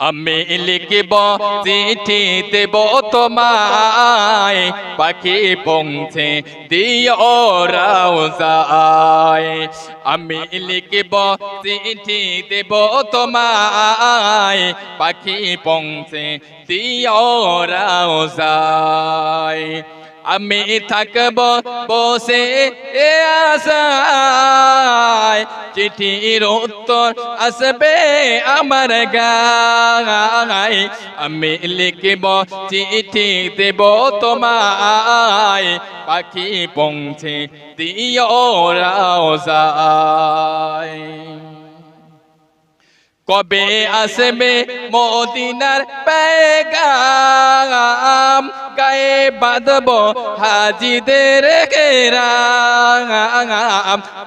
আমি লিখিব চিঠি দেব তোমায় পাখি পৌঁছে দিও রাউজায়। আমি লিখিব চিঠি দেব তোমায় পাখি পৌঁছে দিও রাউজায়। আমি থাকব বসে এ আশায়। চিঠির উত্তর আসবে আমার গায়। আমি লিখিব চিঠি দেব তোমায়। পাখি পৌঁছে দিও রাওজায় কবে আসবে মদিনার পেগাম? গায়ে বাঁধব হাজিদের কেরাম।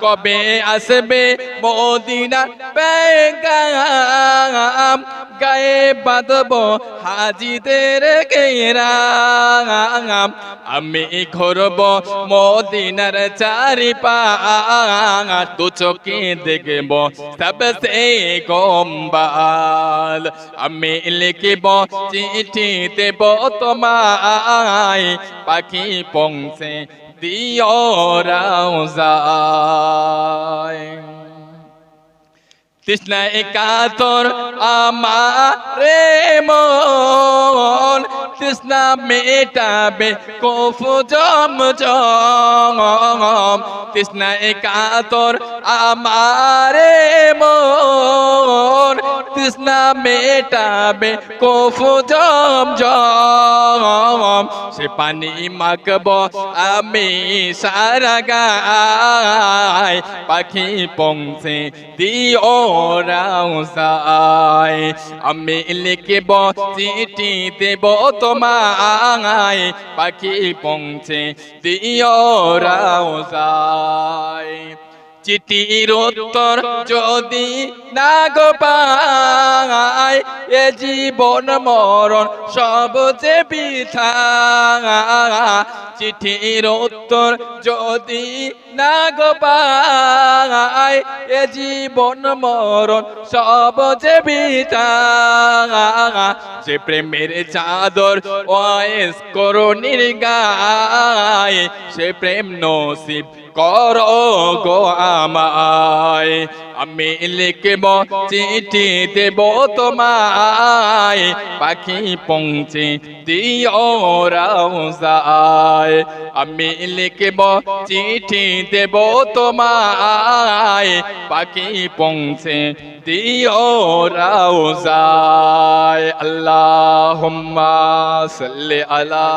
কবে আসবে মদিনার পেগাম? গায়ে বাঁধব হাজিদের কেরাম আমি ঘুরব মদিনার চারি পা দু চোখে দেখব সবসে গোম্বাল। আমি লিখিব, চিঠি দেব তোমায়, পাখি পৌঁছে দিও রাউজায়। তৃষ্ণা একাতর আমারে মন তৃষ্ণা মেটাবে কফু জম জম। তৃষ্ণা একাতর আমারে মন তৃষ্ণা মেটাবে কফু জম জম। সে পানি মাখব আমি সারা গায়। পাখি পৌঁছে দিও রাউসায় আমি লিখিব চিঠি দেব তোমায় পাখি পৌঁছে দিও রাউসায় চিঠির উত্তর যদি না গো পাই এ জীবন মরণ সব যে বিথা চিঠির উত্তর যদি না গো এ জীবন মরণ সব যে বিচার যে প্রেমের চাদর ওয়েস করো গায়, সে প্রেম নসিব করো গো আমায়। আমি লিখব, চিঠি দেব তোমায়। পাখি পৌঁছে দিও রাউজায়। আমি লিখব, চিঠি দেব তোমায়। পাখি পৌঁছে দিও রাউজায়। আল্লাহুম্মা সাল্লি আলা